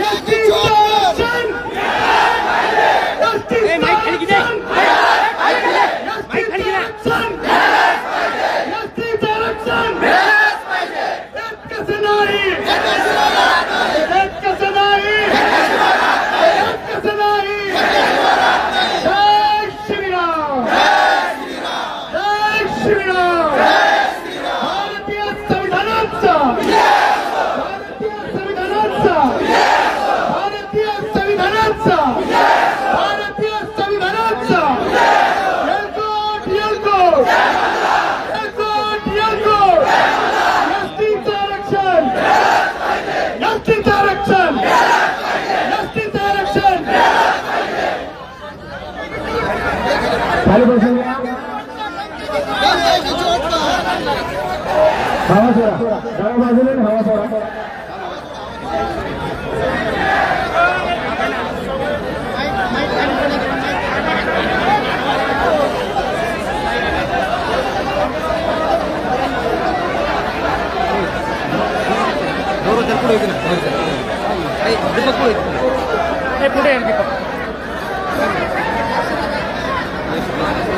एसटीचं आरक्षण खाली बसून घ्या. हवा सोडा डाव्या बाजूने हवा सोडा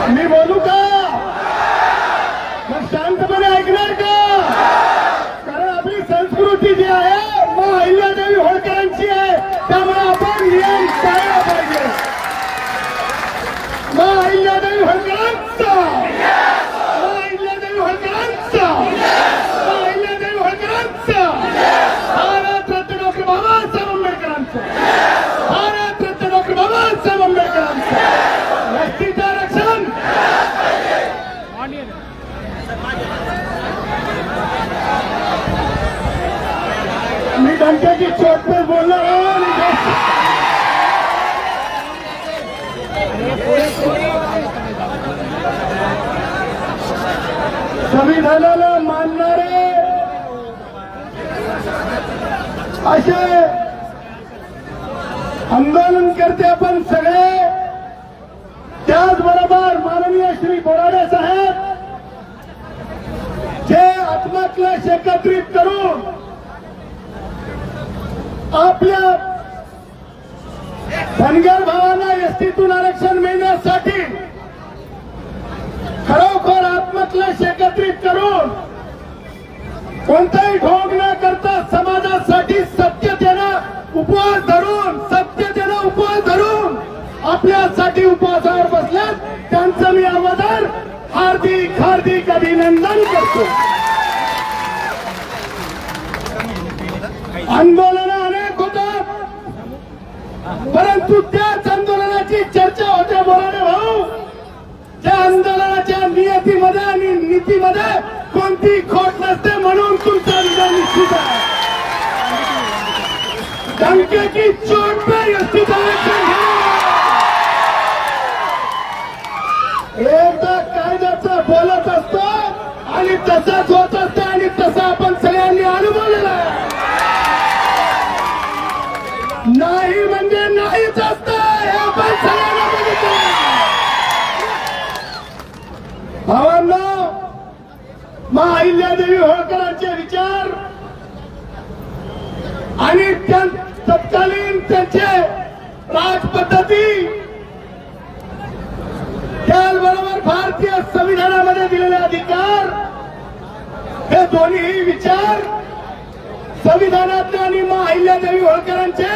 मी बोलू का मग शांतपणे ऐकणार का कारण आपली संस्कृती जी आहे मग अहिल्यादेवी होळकरांची आहे त्यामुळे आपण नियम पाळला पाहिजे मग अहिल्यादेवी होळकरांचा मग अहिल्यादेवी होळकरांचा मग अहिल्यादेवी होळकरांचा भारत रत्न डॉक्टर बाबासाहेब आंबेडकरांचा भारत रत्न डॉक्टर बाबासाहेब आंबेडकरांचा एसटीचं आरक्षण मी डंक्याची चोट पे बोलणार आहे आणि जास्त- संविधानाला मानणारे असे आंदोलनकर्ते आपण सगळे त्याचबरोबर माननीय श्री बोराडे साहेब जे आत्मक्लेश एकत्रित करून आपल्या धनगर भावांना एसटीतून आरक्षण मिळण्यासाठी खरोखर आत्मक्लेश एकत्रित करून कोणताही ढोंग न करता समाजासाठी सत्यतेनं उपवास धरून सत्यतेनं उपवास धरून आपल्यासाठी उपवासावर बसल्यात. त्यांचं मी अगोदर हार्दिक हार्दिक अभिनंदन करतो. आंदोलन परंतु त्याच आंदोलनाची चर्चा होते बोलाने भाऊ. त्या आंदोलनाच्या नियतीमध्ये आणि नीतीमध्ये कोणती खोट नसते म्हणून तुमचा विजय निश्चित आहे. डंके की चोट पे यस्ती हे दोन्ही विचार संविधानातले आणि मा अहिल्यादेवी होळकरांचे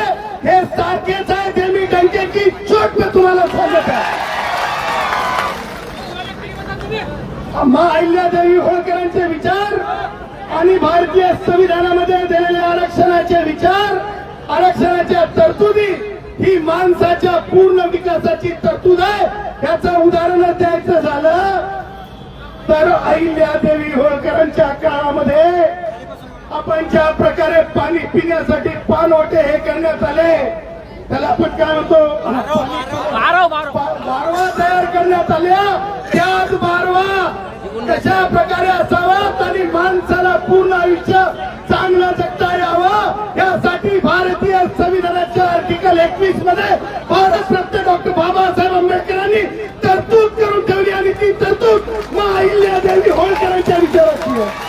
हे सारखेच आहे ते मी डंकेची चोट तुम्हाला सांगत आहे. मा अहिल्यादेवी होळकरांचे विचार आणि भारतीय संविधानामध्ये दिलेले आरक्षणाचे विचार आरक्षणाच्या तरतुदी ही माणसाच्या पूर्ण विकासाची तरतूद आहे. याचं उदाहरण द्यायचं झालं तर अहिल्यादेवी होळकरांच्या काळामध्ये आपण ज्या प्रकारे पाणी पिण्यासाठी पाणवटे हे करण्यात आले त्याला आपण काय म्हणतो? बारवा तयार करण्यात आल्या त्याच बारवा कशा प्रकारे असावा आणि माणसाला पूर्ण आयुष्य चांगलं जगता यावं यासाठी भारतीय संविधानाच्या आर्टिकल एकवीसमध्ये भारतरत्न डॉक्टर बाबासाहेब आंबेडकरांनी तरतूद करून ठेवली. तरतूद मग अहिल्यादेवी होळकरांच्या विचाराची आहे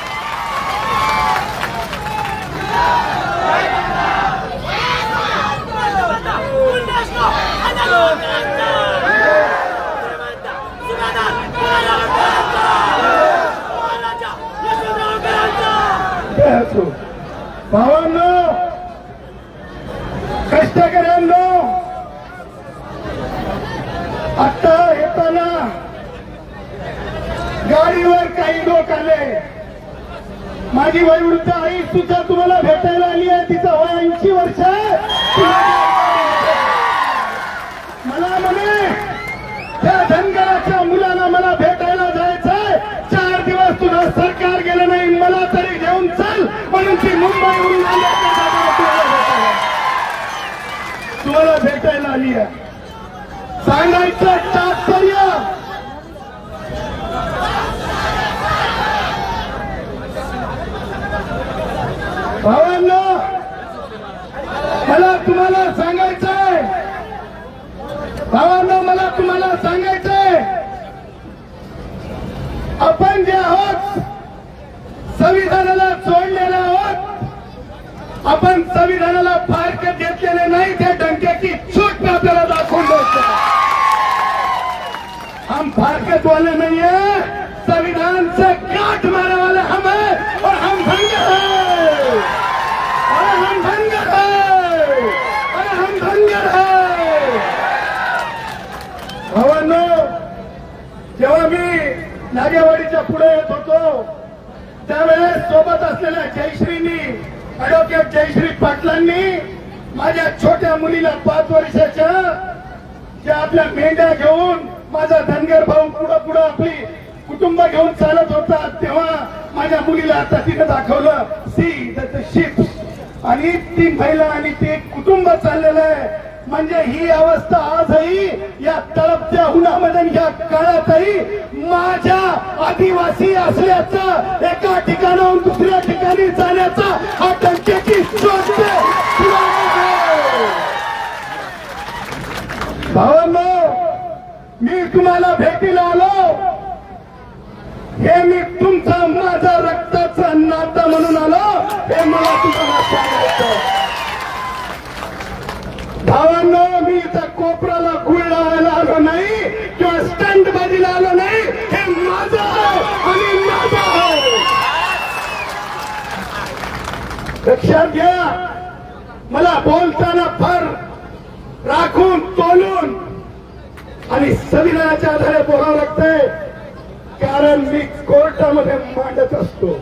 असो भावांनो कष्टकऱ्यांनो आता येताना गाडीवर काही लोक आले माझी वय वृद्ध आई सुद्धा तुम्हाला भेटायला आली आहे. तिचं वय ऐंशी वर्ष मला म्हणे त्या धनगराच्या मुलांना मला भेटायला जायचंय चार दिवस तुझं सरकार गेलं नाही. मला तरी घेऊन चल. म्हणून ती मुंबईवरून तुम्हाला भेटायला आली आहे. सांगायचं तात्पर्य भावांनो मला तुम्हाला सांगायचंय. भावांनो मला तुम्हाला सांगायचंय. आपण जे आहोत संविधानाला जोडलेले आहोत आपण संविधानाला फारकत घेतलेले नाही त्या डंक्याची चूक आपल्याला दाखवून द्यायचं हम फारकत वाले नहीं है संविधान से काट मारने वाले हम हैं और हम धनगर हैं और हम धनगर हैं और हम धनगर हैं भावांनो जेव्हा मी नागेवाडीच्या पुढे येत होतो. त्यावेळेस सोबत असलेल्या जयश्रींनी ऍडव्होकेट जयश्री पाटलांनी माझ्या छोट्या मुलीला पाच वर्षाच्या ज्या आपल्या मेंढ्या घेऊन माझा धनगर भाऊ पुढं पुढं आपली कुटुंब घेऊन चालत होता तेव्हा माझ्या मुलीला आता तिनं दाखवलं सी द शिप्स. आणि ती महिला आणि ते कुटुंब चाललेलं आहे. म्हणजे ही अवस्था आजही या तळपत्या उन्हामध्ये या काळातही माझ्या आदिवासी असल्याचा एका ठिकाणाहून दुसऱ्या ठिकाणी जाण्याचा हा टंकेची भावांनो मी तुम्हाला भेटीला आलो. हे मी तुमचा माझा रक्ताचा नाता म्हणून आलो. हे मला तुम्हाला सांगायचं भावांनो मी कोपराला गुळ लावायला आलो नाही किंवा स्टंट बाजीला आलो नाही हे माझं आहे आणि माझं. आहे लक्षात घ्या. मला बोलताना फार राखून तोलून आणि संविधानाच्या आधारे बोलावं लागतंय कारण मी कोर्टामध्ये मांडत असतो.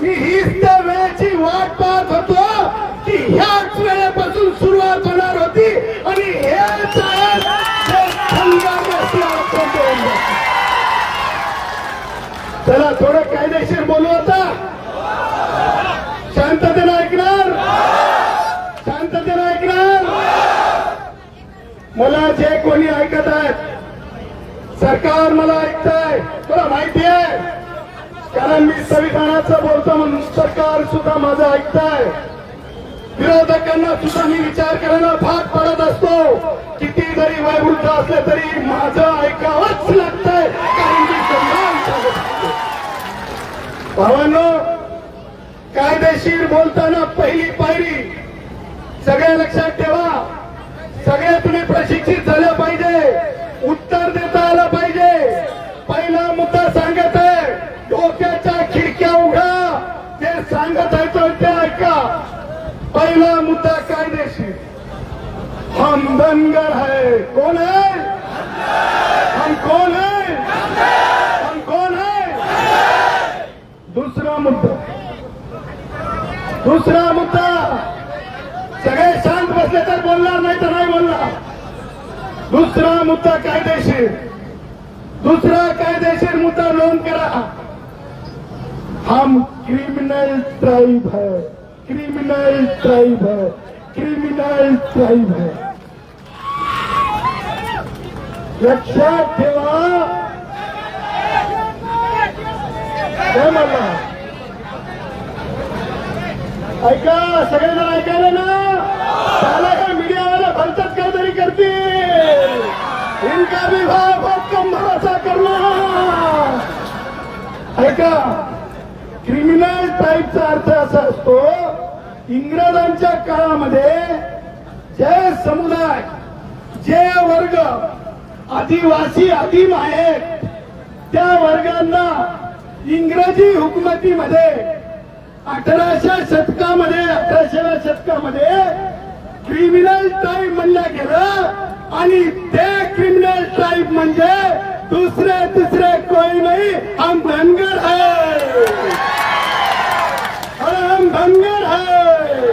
मी हीच तर वेळेची वाट पाहत होतो की ह्याच वेळेपासून सुरुवात होणार होती आणि हेच आहेत चला थोडं कायदेशीर बोलू आता. शांततेनं ऐकणार? शांततेनं ऐकणार? मला जे कोणी ऐकत आहेत सरकार मला ऐकतंय. तुला माहिती आहे कारण मी संविधानाचं बोलतो म्हणून सरकार सुद्धा माझं ऐकताय. विरोधकांना सुद्धा मी विचार करायला भाग पडत असतो. किती जरी वयवृद्ध असले तरी माझं ऐकावंच लागतंय कारण मी भावांनो कायदेशीर बोलताना पहिली पायरी सगळ्या लक्षात ठेवा. सगळे तुम्ही प्रशिक्षित झालं पाहिजे. उत्तर देता आलं पाहिजे. पहिला मुद्दा सांगत आहे डोक्याच्या खिडक्या उघडा जे सांगत आहे तो ते ऐका पहिला मुद्दा कायदेशीर हम धनगर है। कौन है? हम कौन है? हम कौन है? दूसरा मुद्दा। दुसरा मुद्दा। सगळे शांत बसले तर बोलणार नाही तर नाही बोलणार। दुसरा मुद्दा कायदेशीर। दुसरा कायदेशीर मुद्दा नोंद करा। हम क्रिमिनल ट्राइब है। क्रिमिनल ट्राइब है। क्रिमिनल ट्राइब है। लक्षात ठेवा. काय म्हणला ऐका सगळेजण ऐकायला ना त्याला काय मीडियावाला भलतात काय तरी करतील? इनका भी भाव बहुत कम भरोसा करना ऐका क्रिमिनल टाईपचा अर्थ असा असतो इंग्रजांच्या काळामध्ये जे समुदाय जे वर्ग आदिवासी आदिम आहेत. त्या वर्गांना इंग्रजी हुकुमतीमध्ये अठराशे शतकामध्ये अठराशेव्या शतकामध्ये क्रिमिनल ट्राईब म्हणलं गेलं आणि ते क्रिमिनल ट्राईब म्हणजे दुसरे तिसरे कोई नाही हम धनगर है और हम धनगर है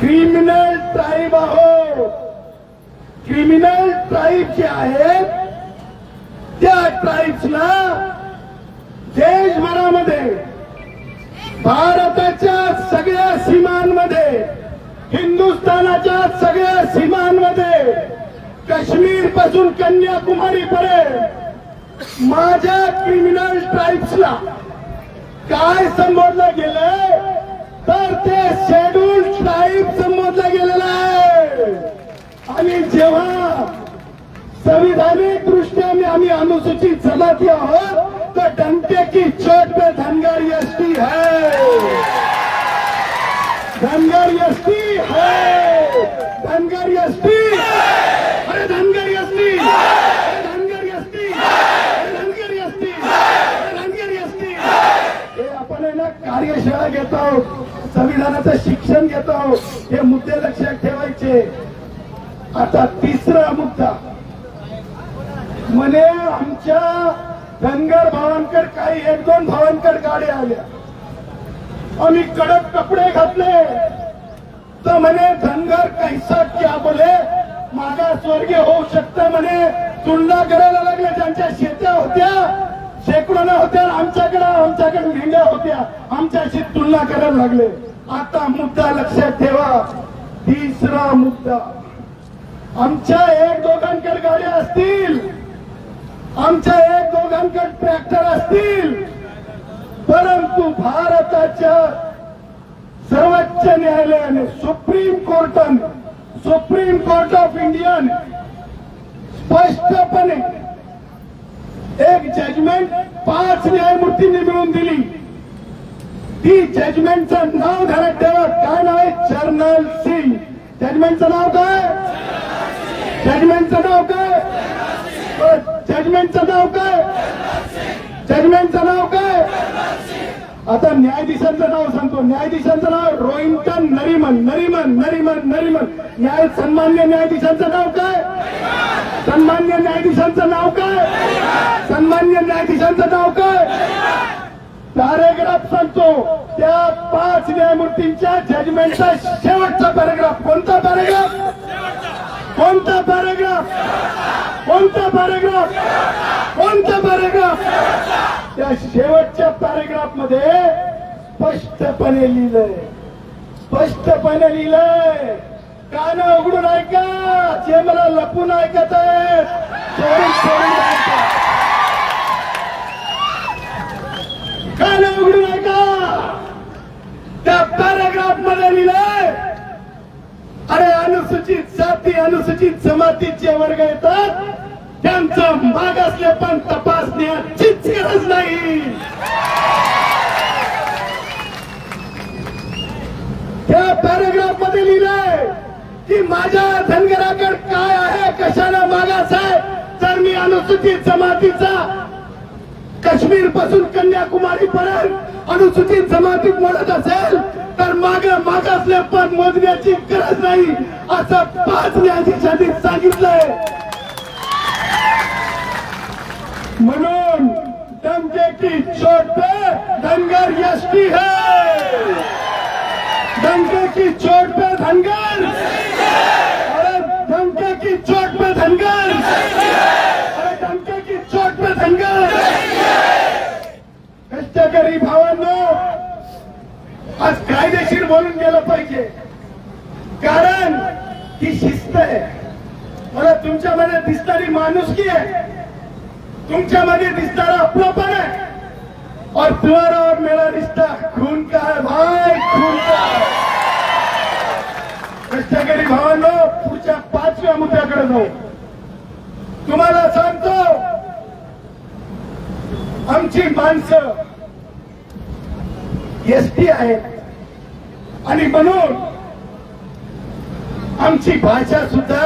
क्रिमिनल ट्राईब आहोत क्रिमिनल ट्राईब जे आहेत त्या ट्राईब्सला देशभरामध्ये भारताच्या सगळ्या सीमांमध्ये हिंदुस्थानाच्या सगळ्या सीमांमध्ये काश्मीरपासून कन्याकुमारी पर्यंत माझ्या क्रिमिनल ट्राईब्सला काय संबोधलं गेलंय? तर ते शेड्यूल ट्राईब संबोधलं गेलेलं आहे. आणि जेव्हा संविधानिक दृष्ट्या आम्ही अनुसूचित जमाती आहोत तर डंके की चोट पे धनगर एसटी है. धनगर एसटी है. धनगर एसटी अरे धनगर एसटी अरे धनगर एसटी अरे धनगर एसटी अरे धनगर एसटी हे. आपण आहे ना कार्यशाळा घेत आहोत. संविधानाचं शिक्षण घेत आहोत. हे मुद्दे लक्षात आता तिसरा मुद्दा. म्हणे आमच्या धनगर भावांकर काही एक दोन भावांकर गाड्या आल्या. आम्ही कडक कपडे घातले. तर म्हणे धनगर कैसा क्या बोले? मागासवर्गीय होऊ शकतं म्हणे. तुलना करायला लागले ज्यांच्या शेत्या होत्या शेकडोना होत्या आमच्याकडे आमच्याकडे भेंड्या होत्या. आमच्याशी तुलना करायला लागले. आता मुद्दा लक्षात ठेवा. तिसरा मुद्दा. आमच्या एक दोघांकडे गाड्या असतील. आमच्या एक दोघांकडे ट्रॅक्टर असतील. परंतु भारताच्या सर्वोच्च न्यायालयाने सुप्रीम कोर्टाने सुप्रीम कोर्ट ऑफ इंडियाने स्पष्टपणे एक जजमेंट पाच न्यायमूर्तींनी मिळून दिली. ती जजमेंटचं नाव घरात ठेवा. काय नाव आहे? जर्नल सिंग. जजमेंटचं नाव काय? जजमेंटचं नाव काय? जजमेंटचं नाव काय? जजमेंटचं नाव काय? आता न्यायाधीशांचं नाव सांगतो. न्यायाधीशांचं नाव रोहिंटन नरिमन नरिमन नरिमन नरिमन. न्याय सन्मान्य न्यायाधीशांचं नाव काय? सन्मान्य न्यायाधीशांचं नाव काय? सन्मान्य न्यायाधीशांचं नाव काय? पॅरेग्राफ सांगतो. त्या पाच न्यायमूर्तींच्या जजमेंटचा शेवटचा पॅरेग्राफ. कोणता पॅरेग्राफ? कोणता पॅरेग्राफ कोणता पॅरेग्राफ कोणता पॅरेग्राफ त्या शेवटच्या पॅरेग्राफमध्ये स्पष्टपणे लिहिलंय. स्पष्टपणे लिहिलंय. कान उघडून ऐका जे मला लपून ऐकत आहेत. कान उघडून ऐका. त्या पॅरेग्राफमध्ये लिहिलंय अरे अनुसूचित जाती अनुसूचित जमातीचे वर्ग येतात. त्यांचा मागासले पण तपासण्याचीच गरज नाही. त्या पॅराग्राफमध्ये लिहिलंय की माझ्या धनगराकडे काय आहे कशाला मागास आहे तर मी अनुसूचित जमातीचा काश्मीरपासून कन्याकुमारी पर्यंत अनुसूचित जमाती मोडत असेल तर माग मागासले पण मोजण्याची गरज नाही असं पाच न्यायाधीशांनी सांगितलंय. म्हणून दंगे की चोट पे धनगर यष्टी है. दंगे की चोट पे धनगर. अरे दंगे की चोट पे धनगर अरे दंगे की चोट पे धनगर कष्टकरी भावांनो आज कायदेशीर बोलून गेलं पाहिजे. कारण ही शिस्त आहे. मला तुमच्यामध्ये दिसणारी माणुसकी आहे. तुमच्यामध्ये दिसणारा आपलापण आहे. और तुम्हारा और मेरा रिश्ता खून का है भाई खून का है. कष्टकरी भावांनो पुढच्या पाचव्या मुद्द्याकडे जाऊ. तुम्हाला सांगतो आमची माणसं एसटी आहेत आणि म्हणून आमची भाषा सुद्धा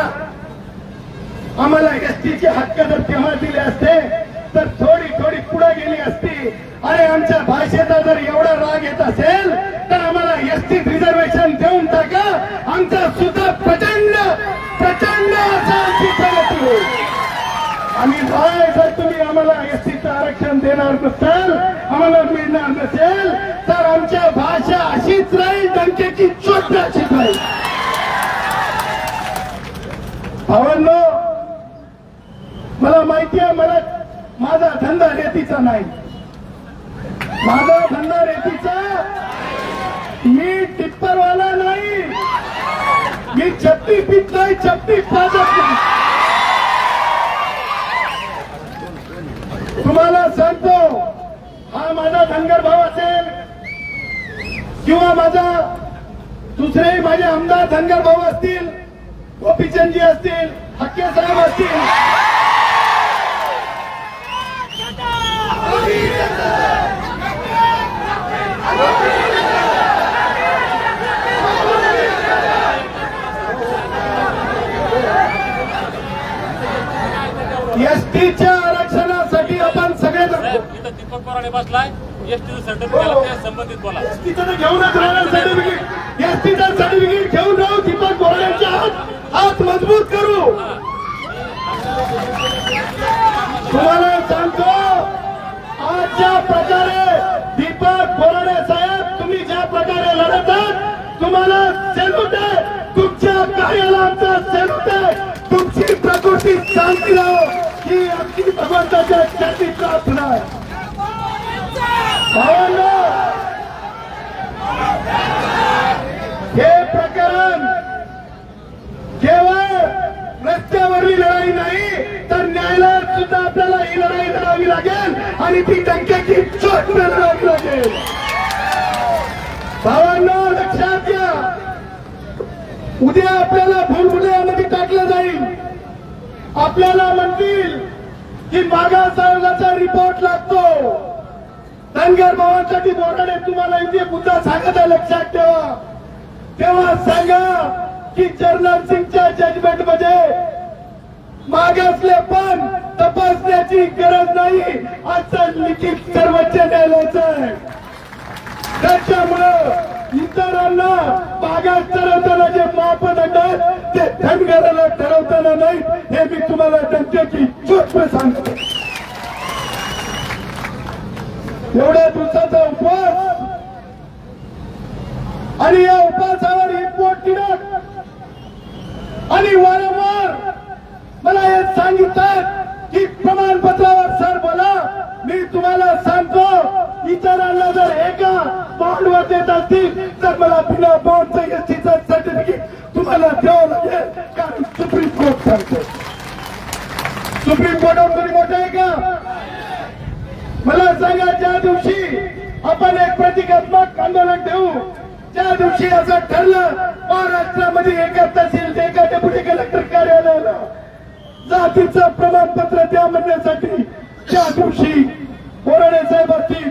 आम्हाला एसटीचे हक्क जर तेव्हा दिले असते तर थोडी थोडी पुढे गेली असती. अरे आमच्या भाषेचा जर एवढा राग येत असेल तर आम्हाला एसटी रिझर्वेशन देऊन टाका. आमचा सुद्धा प्रचंड प्रचंड असा होईल. आणि काय जर तुम्ही आम्हाला एसटीचं आरक्षण देणार नसाल आम्हाला मिळणार नसेल तर आमच्या भाषा अशीच राहील जनतेची चोट अशीच राहील. भावांनो मला माहिती आहे मला माझा धंदा रेतीचा नाही. माझा धंदा रेतीचा मी टिप्परवाला नाही. मी चप्पी पित नाही चप्पी पाजत नाही. तुम्हाला सांगतो हा माझा धनगर भाव असेल किंवा माझा दुसरेही माझे आमदार धनगर भाऊ असतील गोपीचंदजी असतील हक्के साहेब असतील. एसटीच्या आरक्षणासाठी इथं बसलाय एसटीचं सर्टिफिकेट लागते संबंधित बोला. एसटीचं घेऊनच राहणार सर्टिफिकेट एसटीचं सर्टिफिकेट घेऊन राहू दीपक बोराड्यांच्या हात हात मजबूत करू. तुम्हाला सांगतो आज ज्या प्रकारे दीपक बोराडे साहेब तुम्ही ज्या प्रकारे लढत तुम्हाला सेल्यूट आहे. तुमच्या कार्याला आमचा सेल्यूट आहे. तुमची प्रकृती शांती राहो. ही आमची भगवंताच्या चरणी प्रार्थना आहे. हे प्रकरण केवळ रस्त्यावरली लढाई नाही तर न्यायालयात सुद्धा आपल्याला ही लढाई लढावी लागेल आणि ती टंक्याची चोट लढावी लागेल. भावांना लक्षात घ्या. उद्या आपल्याला भूलभुलयामध्ये टाकलं जाईल. आपल्याला म्हणतील की मागास आयोगाचा रिपोर्ट लागतो. धनगर भावांसाठी बोराडे तुम्हाला इथे मुद्दा सांगत आहे लक्षात ठेवा. तेव्हा सांगा की जर्नल सिंगच्या जजमेंटमध्ये मागासले पण तपासण्याची गरज नाही असं लिखित सर्वोच्च न्यायालयाचं आहे. त्याच्यामुळं इतरांना मागास ठरवताना जे मापदंड आहेत ते धनगराला ठरवताना नाही हे मी तुम्हाला त्यांच्याची चोट सांगतो. एवढ्या दिवसाचा उपवास. आणि या उपवासावर एक पोट तिडक आणि वारंवार मला हे सांगितलं की प्रमाणपत्रावर सर बोला मी तुम्हाला सांगतो इतरांना जर एका बॉन्डवर देत असतील तर मला बिना बॉन्डचं एसटीचं सर्टिफिकेट तुम्हाला द्यावं लागेल कारण सुप्रीम कोर्ट सांगतो सुप्रीम कोर्टावर कोणी मोठं आहे का मला सांगा ज्या दिवशी आपण एक प्रतिकात्मक आंदोलन ठेवू ज्या असं ठरलं. महाराष्ट्रामध्ये एका तहसील एका डेप्युटी कलेक्टर कार्यालयाला. जातीचं प्रमाणपत्र द्या म्हणण्यासाठी त्या दिवशी बोराडे साहेब असतील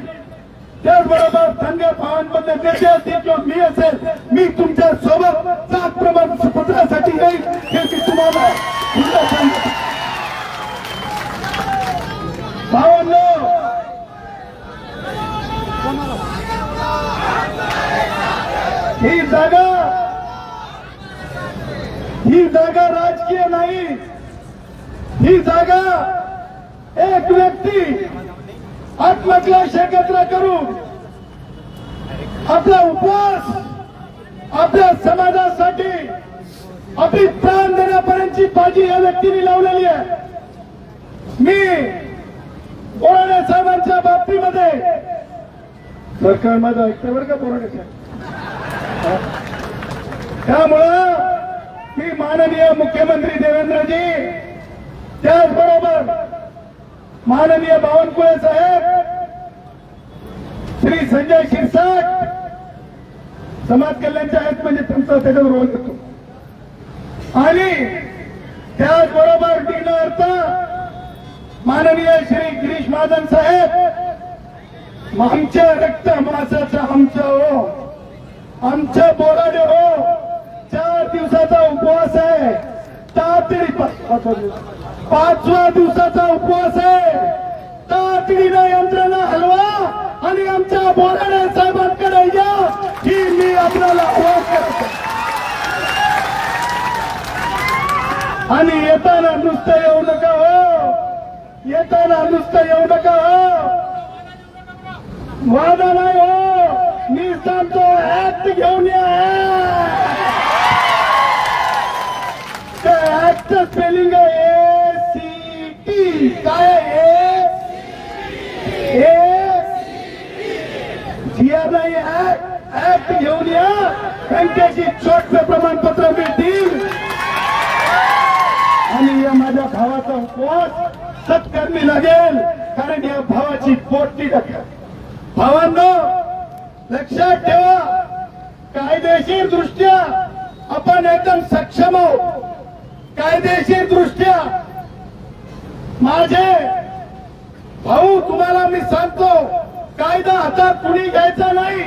त्याचबरोबर धनगर भावांमध्ये नेते असतील किंवा मी असेल मी तुमच्यासोबत जात प्रमाणपत्रासाठी येईल हे मी तुम्हाला पुन्हा सांगतो भावांनो ही जागा ही जागा राजकीय नाही. ही जागा एक व्यक्ती आत्मक्लेश एकत्र करून आपला उपवास आपल्या समाजासाठी आपली प्राण देण्यापर्यंतची बाजी या व्यक्तीने लावलेली आहे. मी बोराडे साहेबांच्या बाबतीमध्ये सरकार माझं ऐकतं बरं का बोराडे साहेब? त्यामुळं मी माननीय मुख्यमंत्री देवेंद्रजी त्याचबरोबर माननीय बावनकुळे साहेब श्री संजय शिरसाट समाज कल्याणचे आहेत म्हणजे तुमचा त्याच्यावर रोल होतो आणि त्याचबरोबर डीन अर्थ माननीय श्री गिरीश महाजन साहेब आमच्या रक्त मासाचं आमचं हो आमच्या बोराडे हो चार दिवसाचा उपवास आहे. तातडी पाचवा दिवसाचा उपवास आहे. तातडीनं यंत्रणा हलवा आणि आमच्या बोराडे साहेबांकडे या ही मी आपल्याला आवाहन करतो. आणि येताना नुसतं येऊ नका हो. येताना नुसतं येऊ नका हो. वादा नाही हो. मी सांगतो ऍक्ट घेऊन या. Act spelling A C T काय ए जिया नाही ऍक्ट घेऊन या. त्यांच्याशी छोटवे प्रमाणपत्र मिळतील. आणि या माझ्या भावाचा उपवास सत्कर्मी लागेल. कारण या भावाची पोटली टाका भावांना लक्षात ठेवा. कायदेशीर दृष्ट्या आपण एकदम सक्षम आहोत. कायदेशीर दृष्ट्या. माझे भाऊ तुम्हाला मी सांगतो कायदा हातात कुणी घ्यायचा नाही.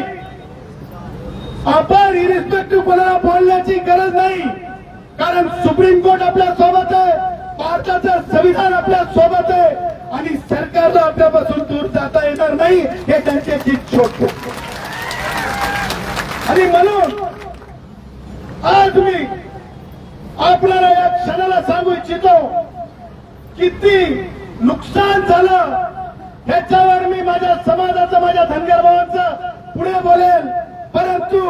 आपण इरिस्पेक्टिव्ह कोणाला बोलण्याची गरज नाही. कारण सुप्रीम कोर्ट आपल्यासोबत आहे भारताचं संविधान आपल्यासोबत आहे आणि सरकारला आपल्यापासून दूर जाता येणार नाही हे त्यांचे जीत छोट आणि म्हणून आज मी आपल्याला या क्षणाला सांगू इच्छितो किती नुकसान झालं ह्याच्यावर मी माझ्या समाजाचं माझ्या धनगर भावांचं पुढे बोलेल परंतु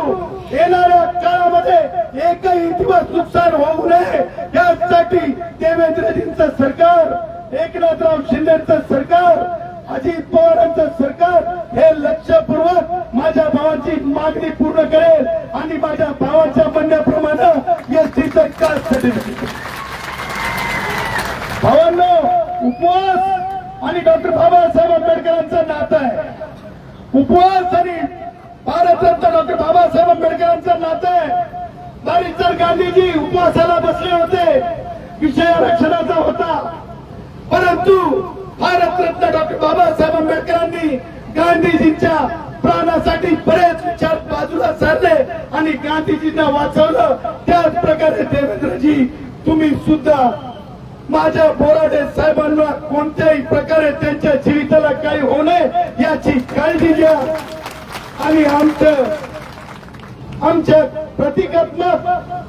येणाऱ्या काळामध्ये एकही दिवस नुकसान होऊ नये. यासाठी देवेंद्रजींचं सरकार एकनाथराव शिंदेचं सरकार अजित पवारांचं सरकार हे लक्षपूर्वक माझ्या भावाची मागणी पूर्ण करेल आणि माझ्या भावाच्या म्हणण्याप्रमाणे एसटीचं कास्ट सर्टिफिकेट भावांनो उपवास आणि डॉक्टर बाबासाहेब आंबेडकरांचं नातं आहे. उपवास आणि भारतरत्न डॉक्टर बाबासाहेब आंबेडकरांचं नातं आहे. दारिद्र गांधीजी उपवासाला बसले होते. विषय आरक्षणाचा होता. परंतु भारतरत्न डॉक्टर बाबासाहेब आंबेडकरांनी गांधीजींच्या प्राणासाठी बरेच विचार बाजूला सारले आणि गांधीजींना वाचवलं. त्याच प्रकारे देवेंद्रजी तुम्ही सुद्धा माझ्या बोराडे साहेबांना कोणत्याही प्रकारे त्यांच्या जीवितला काही होऊ नये याची काळजी घ्या. आणि आमचं आमच्या प्रतिकात्मक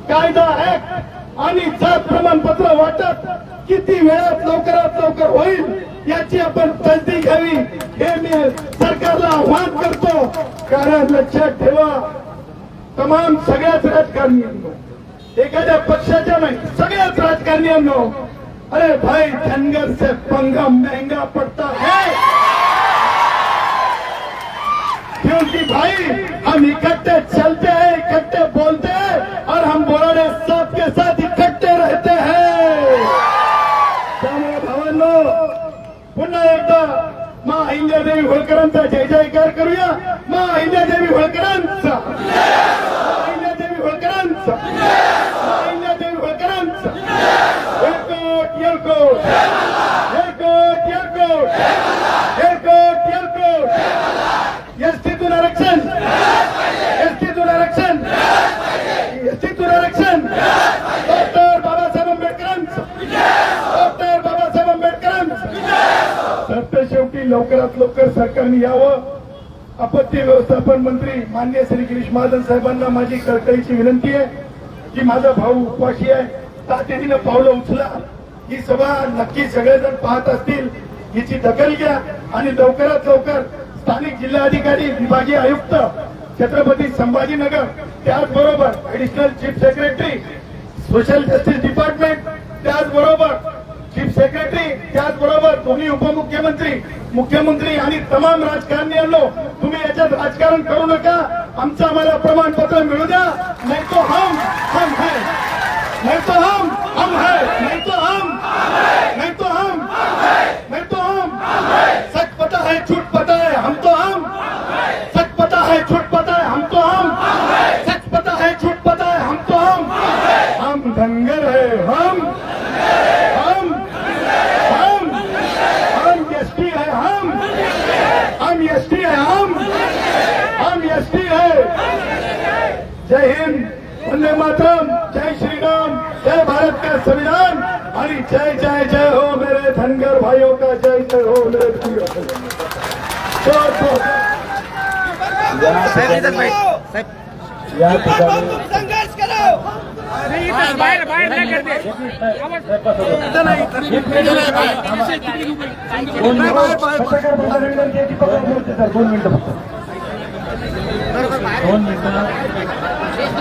कायदा ऍक्ट आणि जात प्रमाणपत्र वाटप किती वेळात लवकरात लवकर होईल याची आपण तसदी घ्यावी. हे मी सरकारला आव्हान करतो. कारण लक्षात ठेवा तमाम सगळ्याच राजकारणी एखाद्या पक्षाच्या नाही सगळ्याच राजकारणी अरे भाई धनगर से पंगा महंगा पड़ता है। क्योंकि भाई हम इकट्ठे चलते हैं इकट्ठे बोलते हैं और हम बोराडे साहब के साथ इकट्ठे रहते हैं। त्यामुळे भावांनो पुन्हा एकदा मा अहिल्यादेवी होळकरांचा जय जयकार करूया मा अहिल्यादेवी होळकरांचा अहिल्यादेवी होळकरांचा अहिल्यादेवी होळकरांचा येळकोट आरक्षण एसटीतून आरक्षण एसटीतून आरक्षण डॉक्टर बाबासाहेब आंबेडकरांचं डॉक्टर बाबासाहेब आंबेडकरांचं शेवटी लवकरात लवकर सरकारने यावं. आपत्ती व्यवस्थापन मंत्री मान्य श्री गिरीश महाजन साहेबांना माझी कळकळीची विनंती आहे की माझा भाऊ उपवाशी आहे. तातडीनं पावलं उचला. ही सभा नक्की सगळेजण पाहत असतील हिची दखल घ्या आणि लवकरात लवकर स्थानिक जिल्हाधिकारी विभागीय आयुक्त छत्रपती संभाजीनगर त्याचबरोबर additional chief secretary social justice department त्याचबरोबर चीफ सेक्रेटरी त्याचबरोबर दोन्ही उपमुख्यमंत्री मुख्यमंत्री आणि तमाम राजकारण्यांनो तुम्ही याच्यात राजकारण करू नका. आमचं आम्हाला प्रमाणपत्र मिळू द्या. नाही तो हम हम है. नहीं तो हम हम है. नहीं तो हम नहीं तो हम नहीं तो हम सच पता है झूठ पता है हम तो हम सच पता है झूठ पता है हम तो हम सच पता है झूठ पता है हम तो हम हम धनगर है हम हम हम हम एसटी है हम हम एसटी है हम हम एसटी है जय हिंद वंदे मातरम जय श्री राम जय भारत का संविधान और जय जय जय हो मेरे धनगर भाइयों का जय जय हो मेरे प्रिय सोड, सोड. या ठिकाणी या ठिकाणी संघर्ष करो बाहेर बाहेर नाही करते दोन मिनिटं. पत्रकार परिषदेनंतर याची पकड ठेवते सर दोन मिनिटं फक्त दोन मिनिटं.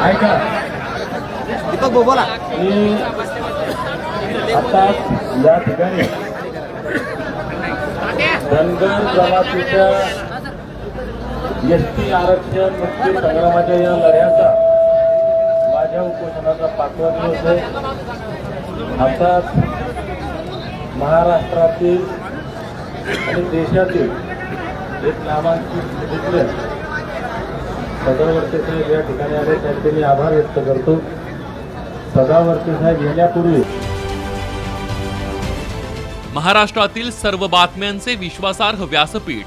ऐका. दीपक भाऊ बोला आता या ठिकाणी. धनगर जमातीच्या एस टी आरक्षण मुक्ती संग्रामाच्या या लढ्याचा माझ्या उपोषणाचा पाचवा दिवस आहे. अर्थात महाराष्ट्रातील आणि देशातील एक नामांकित बिझनेस सदावर्ते साहेब या ठिकाणी आले त्यांचे मी आभार व्यक्त करतो. सदावर्ते साहेब येण्यापूर्वी महाराष्ट्रातील सर्व बातम्यांचे विश्वासार्ह व्यासपीठ